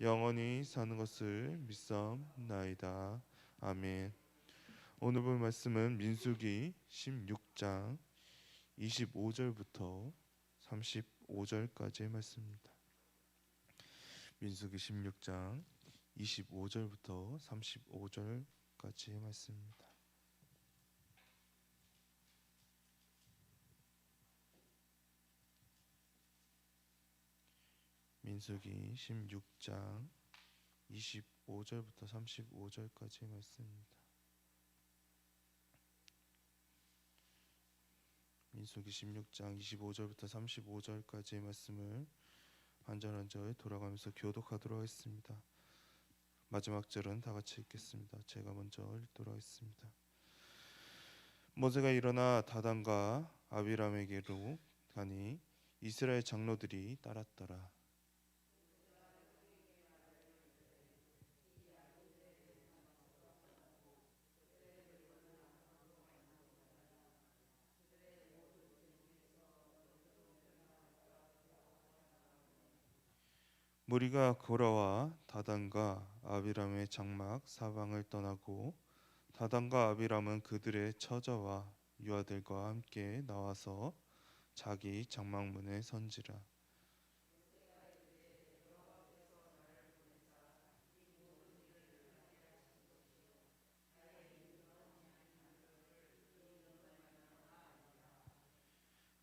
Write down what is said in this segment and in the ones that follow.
영원히 사는 것을 믿사옵나이다. 아멘. 오늘 본 말씀은 민수기 16장 25절부터 35절까지의 말씀입니다. 민수기 16장 25절부터 35절까지의 말씀입니다. 민수기 16장 25절부터 35절까지의 말씀입니다. 민수기 16장 25절부터 35절까지의 말씀을 한절 한절 돌아가면서 교독하도록 하겠습니다. 마지막 절은 다 같이 읽겠습니다. 제가 먼저 읽도록 하겠습니다. 모세가 일어나 다단과 아비람에게로 가니 이스라엘 장로들이 따랐더라. 무리가 고라와 다단과 아비람의 장막 사방을 떠나고 다단과 아비람은 그들의 처자와 유아들과 함께 나와서 자기 장막문에 선지라.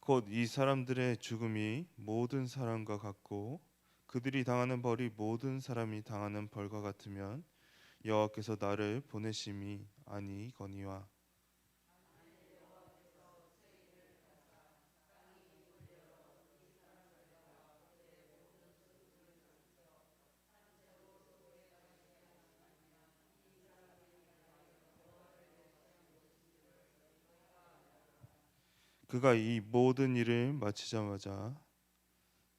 곧 이 사람들의 죽음이 모든 사람과 같고 그들이 당하는 벌이 모든 사람이 당하는 벌과 같으면 여호와께서 나를 보내심이 아니거니와. 그가 이 모든 일을 마치자마자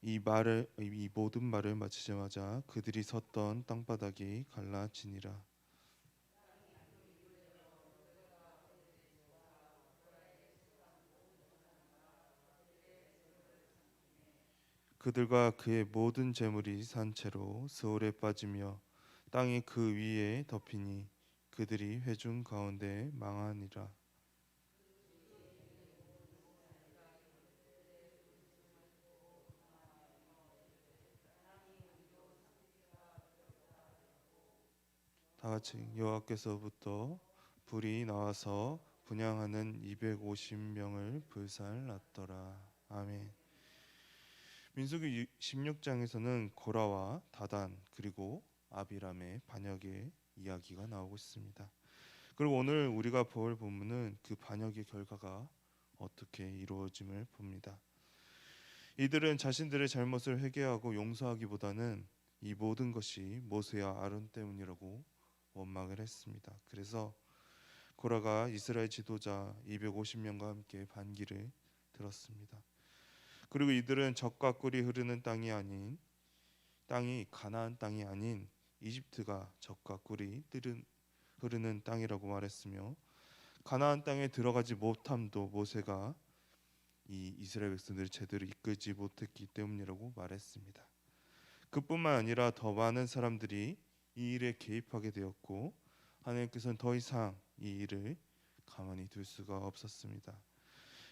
이 말을 이 모든 말을 마치자마자 그들이 섰던 땅바닥이 갈라지니라. 그들과 그의 모든 재물이 산 채로 스올에 빠지며 땅이 그 위에 덮이니 그들이 회중 가운데 망하니라. 다 같이 여호와께서부터 불이 나와서 분양하는 250명을 불살랐더라. 아멘. 민수기 16장에서는 고라와 다단 그리고 아비람의 반역의 이야기가 나오고 있습니다. 그리고 오늘 우리가 볼 본문은 그 반역의 결과가 어떻게 이루어짐을 봅니다. 이들은 자신들의 잘못을 회개하고 용서하기보다는 이 모든 것이 모세와 아론 때문이라고 원망을 했습니다. 그래서 고라가 이스라엘 지도자 250명과 함께 반기를 들었습니다. 그리고 이들은 적과 꿀이 흐르는 땅이 아닌 땅이 가나안 땅이 아닌 이집트가 적과 꿀이 흐르는 땅이라고 말했으며 가나안 땅에 들어가지 못함도 모세가 이 이스라엘 백성들을 제대로 이끌지 못했기 때문이라고 말했습니다. 그뿐만 아니라 더 많은 사람들이 이 일에 개입하게 되었고 하나님께서는 더 이상 이 일을 가만히 둘 수가 없었습니다.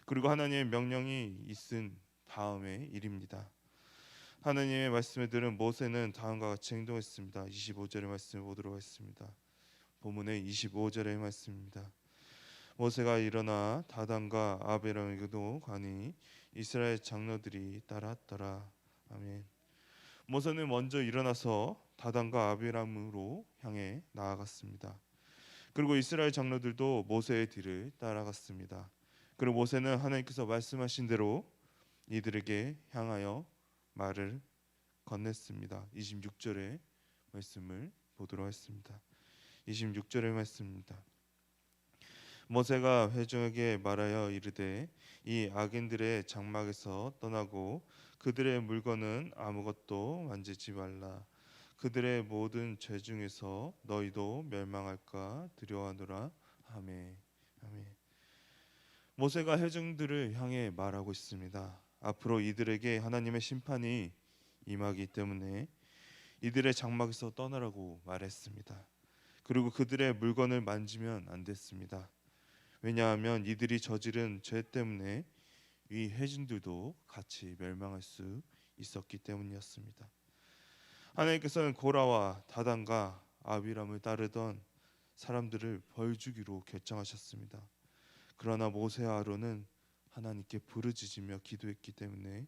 그리고 하나님의 명령이 있은 다음의 일입니다. 하나님의 말씀을 들은 모세는 다음과 같이 행동했습니다. 25절의 말씀을 보도록 하겠습니다. 본문의 25절의 말씀입니다. 모세가 일어나 다단과 아베람에게도 가니 이스라엘 장로들이 따랐더라. 아멘. 모세는 먼저 일어나서 다단과 아비람으로 향해 나아갔습니다. 그리고 이스라엘 장로들도 모세의 뒤를 따라갔습니다. 그리고 모세는 하나님께서 말씀하신 대로 이들에게 향하여 말을 건넸습니다. 26절의 말씀을 보도록 하겠습니다. 26절의 말씀입니다. 모세가 회중에게 말하여 이르되 이 악인들의 장막에서 떠나고 그들의 물건은 아무것도 만지지 말라. 그들의 모든 죄 중에서 너희도 멸망할까 두려워하노라. 아멘. 아멘. 모세가 회중들을 향해 말하고 있습니다. 앞으로 이들에게 하나님의 심판이 임하기 때문에 이들의 장막에서 떠나라고 말했습니다. 그리고 그들의 물건을 만지면 안 됐습니다. 왜냐하면 이들이 저지른 죄 때문에 이 해진들도 같이 멸망할 수 있었기 때문이었습니다. 하나님께서는 고라와 다단과 아비람을 따르던 사람들을 벌 주기로 결정하셨습니다. 그러나 모세와 아론은 하나님께 부르짖으며 기도했기 때문에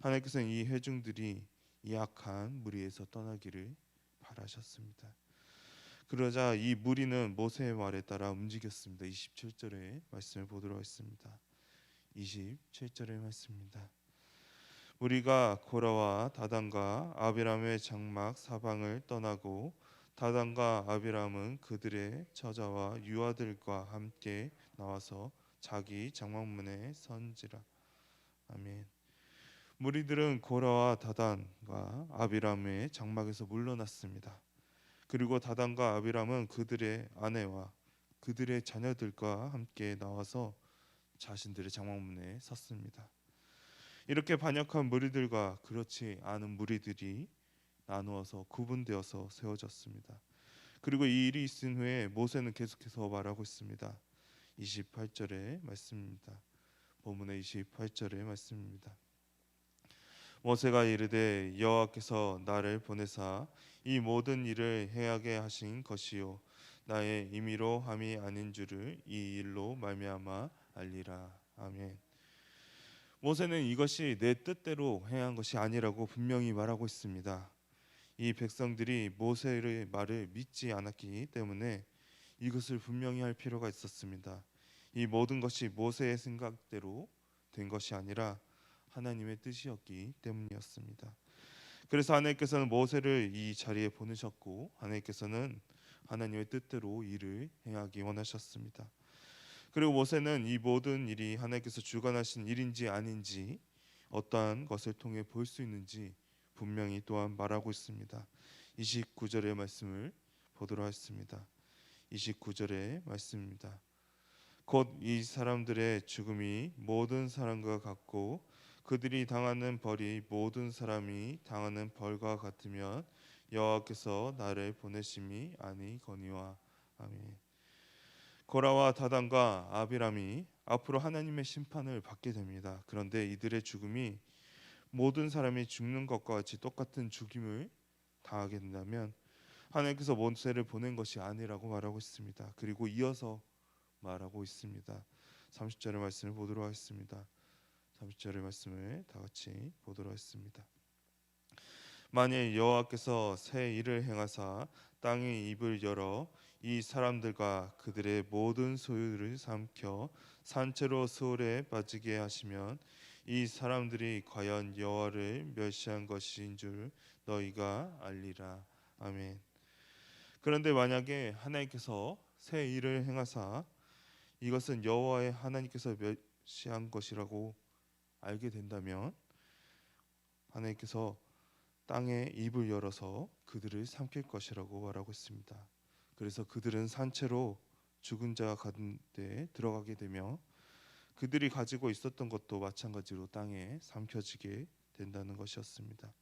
하나님께서는 이 회중들이 이 악한 무리에서 떠나기를 바라셨습니다. 그러자 이 무리는 모세의 말에 따라 움직였습니다. 27절의 말씀을 보도록 하겠습니다. 27절의 말씀입니다. 우리가 고라와 다단과 아비람의 장막 사방을 떠나고 다단과 아비람은 그들의 처자와 유아들과 함께 나와서 자기 장막문에 선지라. 아멘. 무리들은 고라와 다단과 아비람의 장막에서 물러났습니다. 그리고 다단과 아비람은 그들의 아내와 그들의 자녀들과 함께 나와서 자신들의 장막문에 섰습니다. 이렇게 반역한 무리들과 그렇지 않은 무리들이 나누어서 구분되어서 세워졌습니다. 그리고 이 일이 있은 후에 모세는 계속해서 말하고 있습니다. 28절의 말씀입니다. 본문의 28절의 말씀입니다. 모세가 이르되 여호와께서 나를 보내사 이 모든 일을 행하게 하신 것이요 나의 임의로 함이 아닌 줄을 이 일로 말미암아 알리라 아멘. 모세는 이것이 내 뜻대로 행한 것이 아니라고 분명히 말하고 있습니다. 이 백성들이 모세의 말을 믿지 않았기 때문에 이것을 분명히 할 필요가 있었습니다. 이 모든 것이 모세의 생각대로 된 것이 아니라 하나님의 뜻이었기 때문이었습니다. 그래서 하나님께서는 모세를 이 자리에 보내셨고 하나님께서는 하나님의 뜻대로 일을 행하기 원하셨습니다. 그리고 모세는 이 모든 일이 하나님께서 주관하신 일인지 아닌지 어떠한 것을 통해 볼 수 있는지 분명히 또한 말하고 있습니다. 29절의 말씀을 보도록 하겠습니다. 29절의 말씀입니다. 곧 이 사람들의 죽음이 모든 사람과 같고 그들이 당하는 벌이 모든 사람이 당하는 벌과 같으면 여호와께서 나를 보내심이 아니거니와 아멘. 고라와 다단과 아비람이 앞으로 하나님의 심판을 받게 됩니다. 그런데 이들의 죽음이 모든 사람이 죽는 것과 같이 똑같은 죽임을 당하게 된다면 하나님께서 모세를 보낸 것이 아니라고 말하고 있습니다. 그리고 이어서 말하고 있습니다. 30절의 말씀을 보도록 하겠습니다. 30절의 말씀을 다 같이 보도록 하겠습니다. 만일 여호와께서 새 일을 행하사 땅의 입을 열어 이 사람들과 그들의 모든 소유를 삼켜 산채로 소홀에 빠지게 하시면 이 사람들이 과연 여호와를 멸시한 것인 줄 너희가 알리라. 아멘. 그런데 만약에 하나님께서 새 일을 행하사 이것은 여호와의 하나님께서 멸시한 것이라고 알게 된다면 하나님께서 땅의 입을 열어서 그들을 삼킬 것이라고 말하고 있습니다. 그래서 그들은 산채로 죽은 자가 가운데 들어가게 되며 그들이 가지고 있었던 것도 마찬가지로 땅에 삼켜지게 된다는 것이었습니다.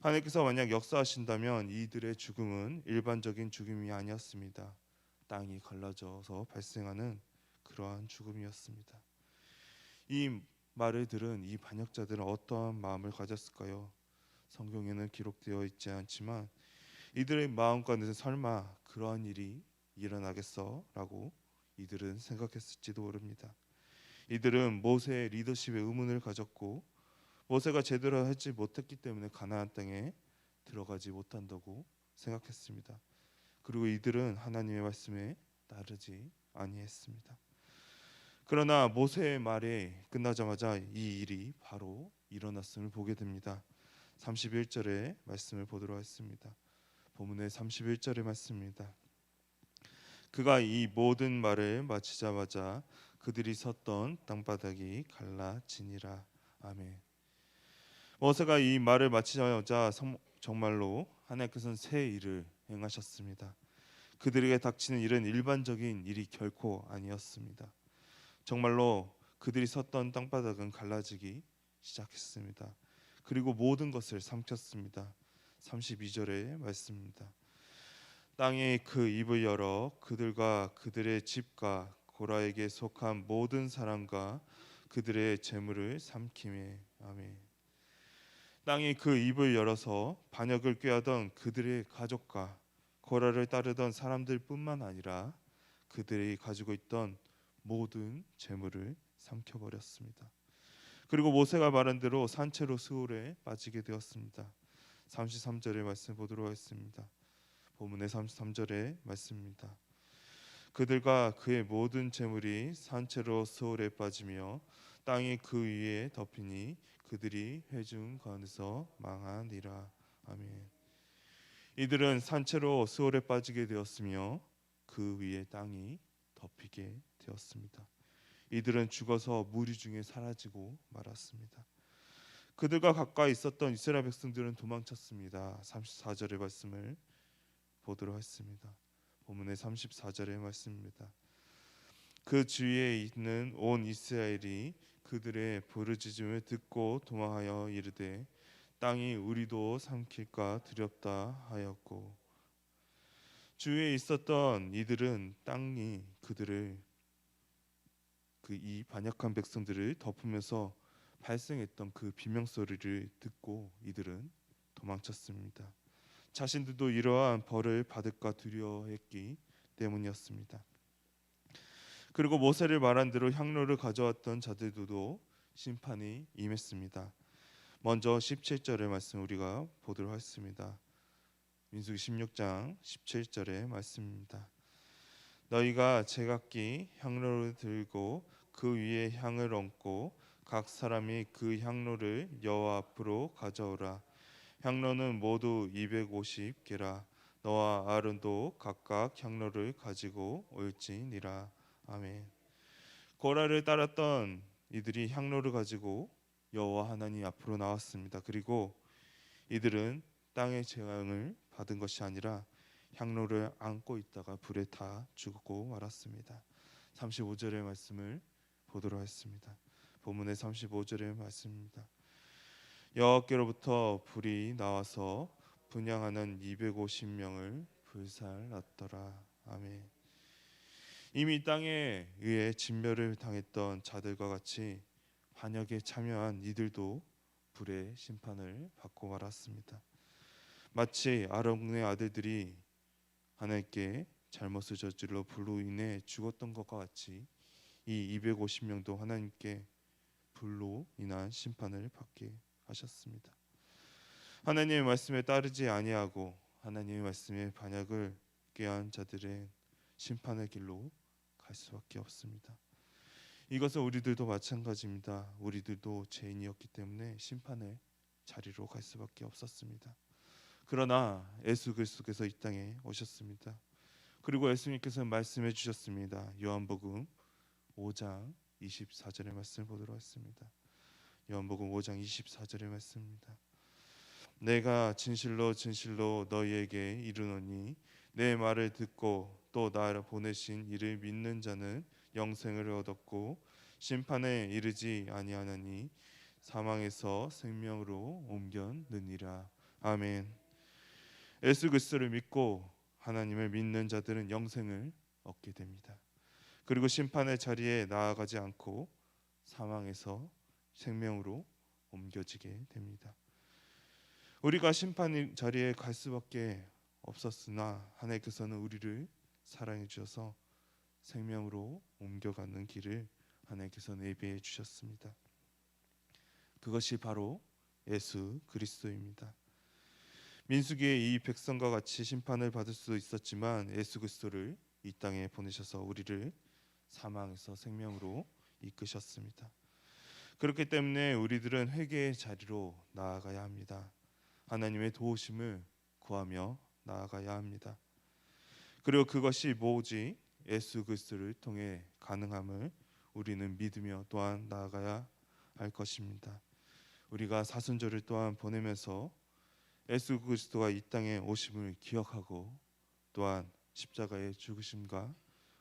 하나님께서 만약 역사하신다면 이들의 죽음은 일반적인 죽음이 아니었습니다. 땅이 갈라져서 발생하는 그러한 죽음이었습니다. 이 말을 들은 이 반역자들은 어떠한 마음을 가졌을까요? 성경에는 기록되어 있지 않지만 이들의 마음 가운데 설마 그러한 일이 일어나겠어라고 이들은 생각했을지도 모릅니다. 이들은 모세의 리더십에 의문을 가졌고 모세가 제대로 하지 못했기 때문에 가나안 땅에 들어가지 못한다고 생각했습니다. 그리고 이들은 하나님의 말씀에 따르지 아니했습니다. 그러나 모세의 말에 끝나자마자 이 일이 바로 일어났음을 보게 됩니다. 31절의 말씀을 보도록 하겠습니다. 본문의 31절의 말씀입니다. 그가 이 모든 말을 마치자마자 그들이 섰던 땅바닥이 갈라지니라. 아멘. 모세가 이 말을 마치자마자 정말로 하나님께서는 새 일을 행하셨습니다. 그들에게 닥치는 일은 일반적인 일이 결코 아니었습니다. 정말로 그들이 섰던 땅바닥은 갈라지기 시작했습니다. 그리고 모든 것을 삼켰습니다. 32절의 말씀입니다. 땅이 그 입을 열어 그들과 그들의 집과 고라에게 속한 모든 사람과 그들의 재물을 삼키매 아멘. 땅이 그 입을 열어서 반역을 꾀하던 그들의 가족과 고라를 따르던 사람들뿐만 아니라 그들이 가지고 있던 모든 재물을 삼켜 버렸습니다. 그리고 모세가 말한 대로 산채로 스올에 빠지게 되었습니다. 33절의 말씀 보도록 하겠습니다. 본문의 33절의 말씀입니다. 그들과 그의 모든 재물이 산채로 스올에 빠지며 땅이 그 위에 덮이니 그들이 회중 가운데서 망하니라. 아멘. 이들은 산채로 스올에 빠지게 되었으며 그 위에 땅이 덮이게 되었습니다. 이들은 죽어서 무리 중에 사라지고 말았습니다. 그들과 가까이 있었던 이스라엘 백성들은 도망쳤습니다. 34절의 말씀을 보도록 했습니다. 본문의 34절의 말씀입니다. 그 주위에 있는 온 이스라엘이 그들의 부르짖음을 듣고 도망하여 이르되 땅이 우리도 삼킬까 두렵다 하였고 주위에 있었던 이들은 땅이 그들을 그 이 반역한 백성들을 덮으면서 발생했던 그 비명 소리를 듣고 이들은 도망쳤습니다. 자신들도 이러한 벌을 받을까 두려워했기 때문이었습니다. 그리고 모세를 말한 대로 향로를 가져왔던 자들도 심판이 임했습니다. 먼저 17절의 말씀 우리가 보도록 하겠습니다. 민수기 16장 17절의 말씀입니다. 너희가 제각기 향로를 들고 그 위에 향을 얹고 각 사람이 그 향로를 여호와 앞으로 가져오라. 향로는 모두 250개라. 너와 아론도 각각 향로를 가지고 올지니라. 아멘. 고라를 따랐던 이들이 향로를 가지고 여호와 하나님 앞으로 나왔습니다. 그리고 이들은 땅의 재앙을 받은 것이 아니라 향로를 안고 있다가 불에 타 죽고 말았습니다. 35절의 말씀을 보도록 하겠습니다. 본문의 35절의 말씀입니다. 여호와께로부터 불이 나와서 분양하는 250명을 불살랐더라. 아멘. 이미 땅에 의해 진멸을 당했던 자들과 같이 반역에 참여한 이들도 불의 심판을 받고 말았습니다. 마치 아론의 아들들이 하나님께 잘못을 저질러 불로 인해 죽었던 것과 같이 이 250명도 하나님께 불로 인한 심판을 받게 하셨습니다. 하나님의 말씀에 따르지 아니하고 하나님의 말씀에 반역을 꾀한 자들의 심판의 길로 갈 수밖에 없습니다. 이것은 우리들도 마찬가지입니다. 우리들도 죄인이었기 때문에 심판의 자리로 갈 수밖에 없었습니다. 그러나 예수 그리스도께서 이 땅에 오셨습니다. 그리고 예수님께서 말씀해 주셨습니다. 요한복음 5장 24절의 말씀을 보도록 하겠습니다. 요한복음 5장 24절의 말씀입니다. 내가 진실로 진실로 너희에게 이르노니 내 말을 듣고 또 나를 보내신 이를 믿는 자는 영생을 얻었고 심판에 이르지 아니하나니 사망에서 생명으로 옮겨느니라. 아멘. 예수 그리스도를 믿고 하나님을 믿는 자들은 영생을 얻게 됩니다. 그리고 심판의 자리에 나아가지 않고 사망에서 생명으로 옮겨지게 됩니다. 우리가 심판 자리에 갈 수밖에 없었으나 하나님께서는 우리를 사랑해 주셔서 생명으로 옮겨가는 길을 하나님께서 예비해 주셨습니다. 그것이 바로 예수 그리스도입니다. 민수기의 이 백성과 같이 심판을 받을 수 있었지만 예수 그리스도를 이 땅에 보내셔서 우리를 사망에서 생명으로 이끄셨습니다. 그렇기 때문에 우리들은 회개의 자리로 나아가야 합니다. 하나님의 도우심을 구하며 나아가야 합니다. 그리고 그것이 오직 예수 그리스도를 통해 가능함을 우리는 믿으며 또한 나아가야 할 것입니다. 우리가 사순절을 또한 보내면서 예수 그리스도가 이 땅에 오심을 기억하고 또한 십자가의 죽으심과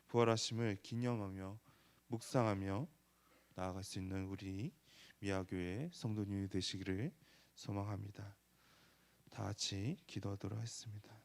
부활하심을 기념하며 묵상하며 나아갈 수 있는 우리 미아교회 성도님이 되시기를 소망합니다. 다 같이 기도하도록 하겠습니다.